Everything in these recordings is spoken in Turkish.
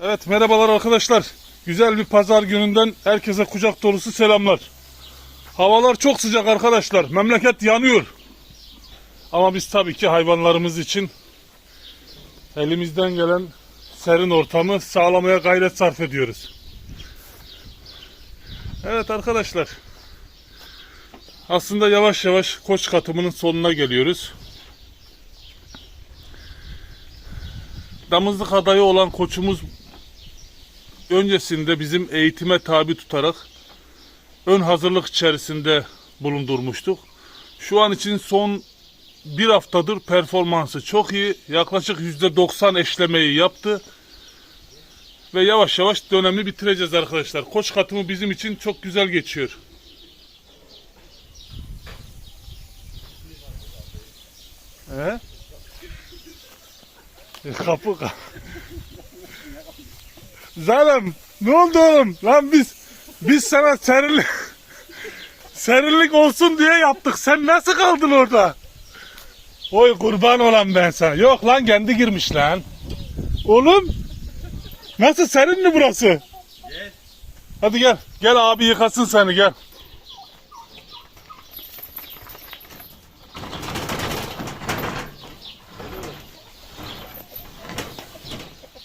Evet merhabalar arkadaşlar. Güzel bir pazar gününden herkese kucak dolusu selamlar. Havalar çok sıcak arkadaşlar. Memleket yanıyor. Ama biz tabii ki hayvanlarımız için elimizden gelen serin ortamı sağlamaya gayret sarf ediyoruz. Evet arkadaşlar. Aslında yavaş yavaş koç katımının sonuna geliyoruz. Damızlık adayı olan koçumuz öncesinde bizim eğitime tabi tutarak ön hazırlık içerisinde bulundurmuştuk. Şu an için son bir haftadır performansı çok iyi. Yaklaşık %90 eşlemeyi yaptı. Ve yavaş yavaş dönemi bitireceğiz arkadaşlar. Koç katımı bizim için çok güzel geçiyor. He? Kapı ka- Zalim ne oldu oğlum? Lan biz biz sana serinlik serinlik olsun diye yaptık. Sen nasıl kaldın orada? Oy kurban olan ben sana. Yok lan kendi girmiş lan. Oğlum nasıl serin mi burası? Hadi gel. Gel abi yıkasın seni gel.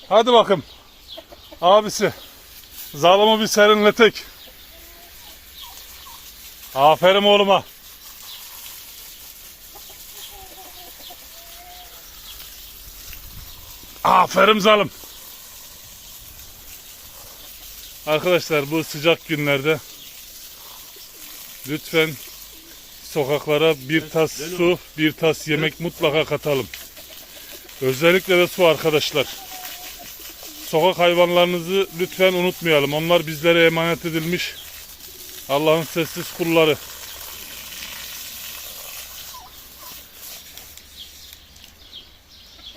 Hadi bakın. Abisi. Zalımı bir serinletek. Aferin oğluma. Aferin zalim. Arkadaşlar bu sıcak günlerde lütfen sokaklara bir tas su, bir tas yemek mutlaka katalım. Özellikle de su arkadaşlar. Sokak hayvanlarınızı lütfen unutmayalım. Onlar bizlere emanet edilmiş Allah'ın sessiz kulları.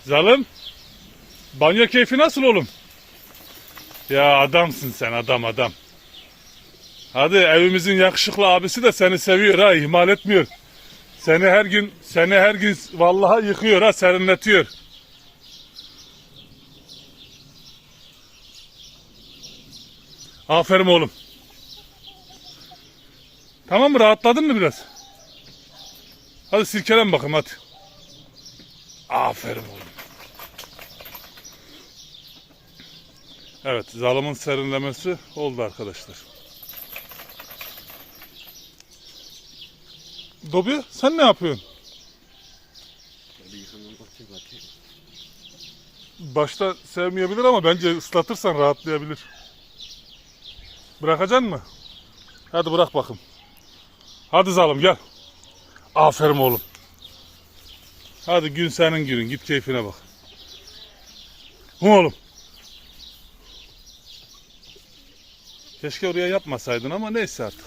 Zalim, banyo keyfi nasıl oğlum? Ya adamsın sen adam adam. Hadi evimizin yakışıklı abisi de seni seviyor ha ihmal etmiyor. Seni her gün seni her gün vallahi yıkıyor ha serinletiyor. Aferin oğlum. Tamam mı rahatladın mı biraz? Hadi silkelen bakalım hadi. Aferin oğlum. Evet zalımın serinlemesi oldu arkadaşlar. Dobi sen ne yapıyorsun? Başta sevmeyebilir ama bence ıslatırsan rahatlayabilir. Bırakacaksın mı? Hadi bırak bakayım. Hadi zalım gel. Aferin oğlum. Hadi gün senin günün. Git keyfine bak. Oğlum. Keşke oraya yapmasaydın ama neyse artık.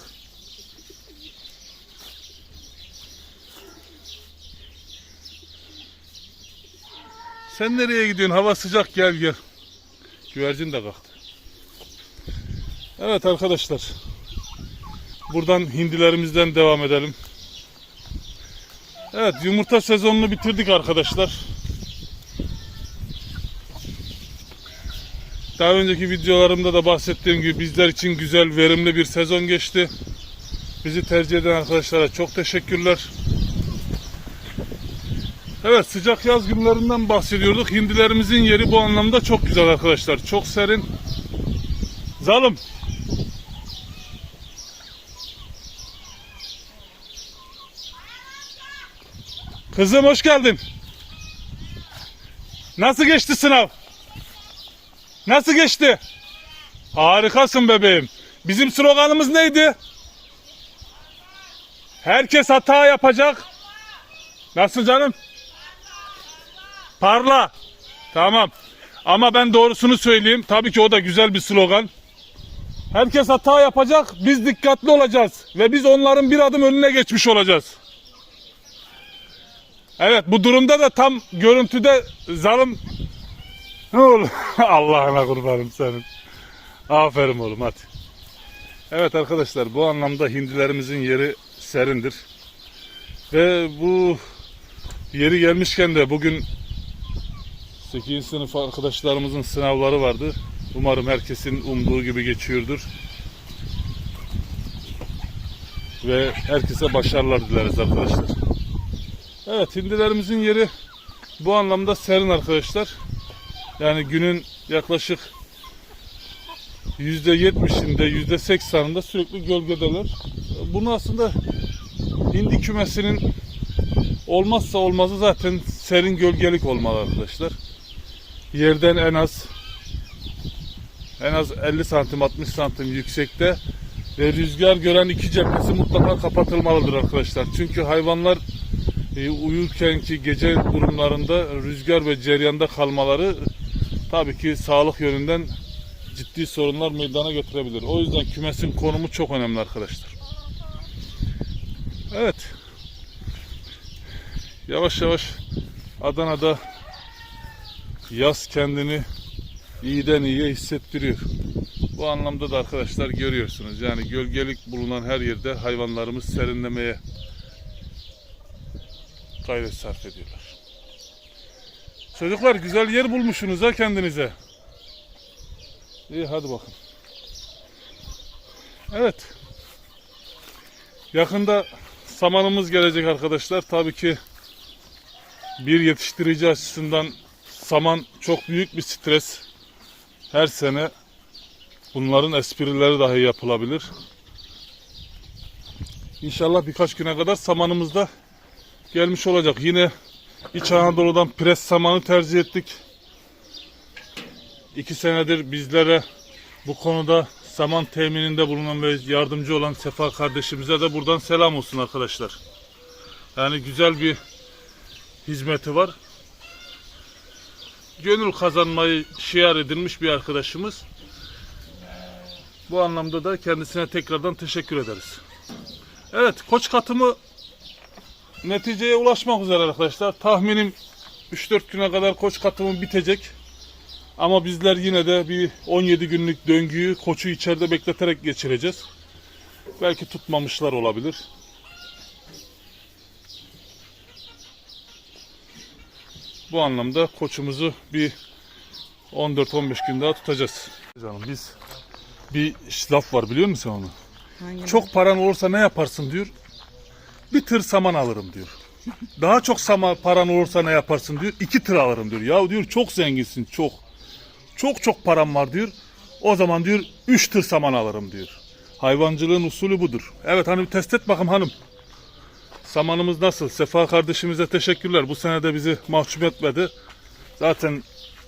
Sen nereye gidiyorsun? Hava sıcak gel gel. Güvercin de kalktı. Evet arkadaşlar. Buradan hindilerimizden devam edelim. Evet yumurta sezonunu bitirdik arkadaşlar. Daha önceki videolarımda da bahsettiğim gibi bizler için güzel, verimli bir sezon geçti. Bizi tercih eden arkadaşlara çok teşekkürler. Evet sıcak yaz günlerinden bahsediyorduk. Hindilerimizin yeri bu anlamda çok güzel arkadaşlar. Çok serin. Zalım. Kızım hoş geldin. Nasıl geçti sınav? Nasıl geçti? Harikasın bebeğim. Bizim sloganımız neydi? Herkes hata yapacak. Nasıl canım? Parla. Tamam. Ama ben doğrusunu söyleyeyim. Tabii ki o da güzel bir slogan. Herkes hata yapacak. Biz dikkatli olacağız. Ve biz onların bir adım önüne geçmiş olacağız. Evet bu durumda da tam görüntüde zalim ne olur Allah'ına kurbanım senin. Aferin oğlum hadi. Evet arkadaşlar bu anlamda hindilerimizin yeri serindir. Ve bu yeri gelmişken de bugün 8. sınıf arkadaşlarımızın sınavları vardı. Umarım herkesin umduğu gibi geçiyordur. Ve herkese başarılar dileriz arkadaşlar. Evet hindilerimizin yeri bu anlamda serin arkadaşlar. Yani günün yaklaşık %70'inde %80'inde sürekli gölgedeler. Bunu aslında hindi kümesinin olmazsa olmazı zaten serin gölgelik olmalı arkadaşlar. Yerden en az en az 50 santim 60 santim yüksekte ve rüzgar gören iki cephesi mutlaka kapatılmalıdır arkadaşlar. Çünkü hayvanlar e, uyurkenki gece durumlarında rüzgar ve ceryanda kalmaları tabii ki sağlık yönünden ciddi sorunlar meydana getirebilir. O yüzden kümesin konumu çok önemli arkadaşlar. Evet. Yavaş yavaş Adana'da yaz kendini iyiden iyiye hissettiriyor. Bu anlamda da arkadaşlar görüyorsunuz. Yani gölgelik bulunan her yerde hayvanlarımız serinlemeye gayret sarf ediyorlar. Çocuklar güzel yer bulmuşsunuz ha kendinize. İyi hadi bakın. Evet. Yakında samanımız gelecek arkadaşlar. Tabii ki bir yetiştirici açısından saman çok büyük bir stres. Her sene bunların esprileri dahi yapılabilir. İnşallah birkaç güne kadar samanımız da gelmiş olacak. Yine İç Anadolu'dan pres samanı tercih ettik. İki senedir bizlere bu konuda saman temininde bulunan ve yardımcı olan Sefa kardeşimize de buradan selam olsun arkadaşlar. Yani güzel bir hizmeti var. Gönül kazanmayı şiar edilmiş bir arkadaşımız. Bu anlamda da kendisine tekrardan teşekkür ederiz. Evet, koç katımı neticeye ulaşmak üzere arkadaşlar. Tahminim 3-4 güne kadar koç katımı bitecek. Ama bizler yine de bir 17 günlük döngüyü koçu içeride bekleterek geçireceğiz. Belki tutmamışlar olabilir. Bu anlamda koçumuzu bir 14-15 gün daha tutacağız. Canım biz bir laf var biliyor musun onu? Hangi Çok paran olursa ne yaparsın diyor. Bir tır saman alırım diyor. Daha çok sama paran olursa ne yaparsın diyor. İki tır alırım diyor. Ya diyor çok zenginsin çok. Çok çok param var diyor. O zaman diyor üç tır saman alırım diyor. Hayvancılığın usulü budur. Evet hani bir test et bakalım hanım. Samanımız nasıl? Sefa kardeşimize teşekkürler. Bu sene de bizi mahcup etmedi. Zaten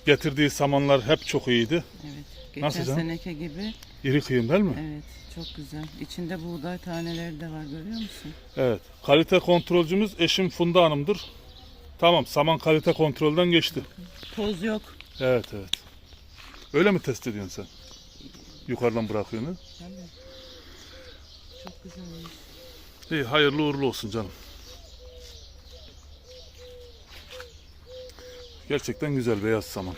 getirdiği samanlar hep çok iyiydi. Evet. Geçen Nasıl canım? seneki gibi. İri kıyım değil mi? Evet. Çok güzel. İçinde buğday taneleri de var görüyor musun? Evet. Kalite kontrolcümüz eşim Funda Hanım'dır. Tamam saman kalite kontrolden geçti. Toz yok. Evet evet. Öyle mi test ediyorsun sen? Yukarıdan bırakıyorsun. Tabii. Çok güzel. İyi hayırlı uğurlu olsun canım. Gerçekten güzel beyaz saman.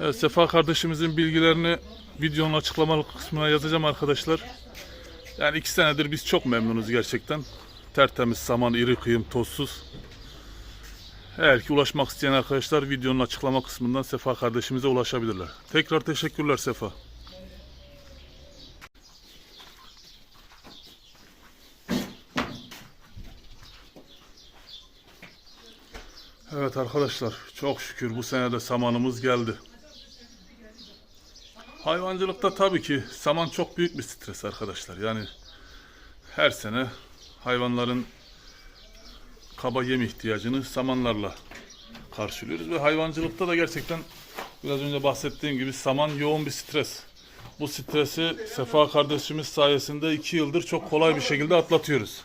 Evet, Sefa kardeşimizin bilgilerini videonun açıklamalı kısmına yazacağım arkadaşlar. Yani iki senedir biz çok memnunuz gerçekten. Tertemiz saman, iri kıyım, tozsuz. Eğer ki ulaşmak isteyen arkadaşlar videonun açıklama kısmından Sefa kardeşimize ulaşabilirler. Tekrar teşekkürler Sefa. Evet arkadaşlar çok şükür bu sene de samanımız geldi. Hayvancılıkta tabii ki saman çok büyük bir stres arkadaşlar. Yani her sene hayvanların kaba yem ihtiyacını samanlarla karşılıyoruz ve hayvancılıkta da gerçekten biraz önce bahsettiğim gibi saman yoğun bir stres. Bu stresi Sefa kardeşimiz sayesinde iki yıldır çok kolay bir şekilde atlatıyoruz.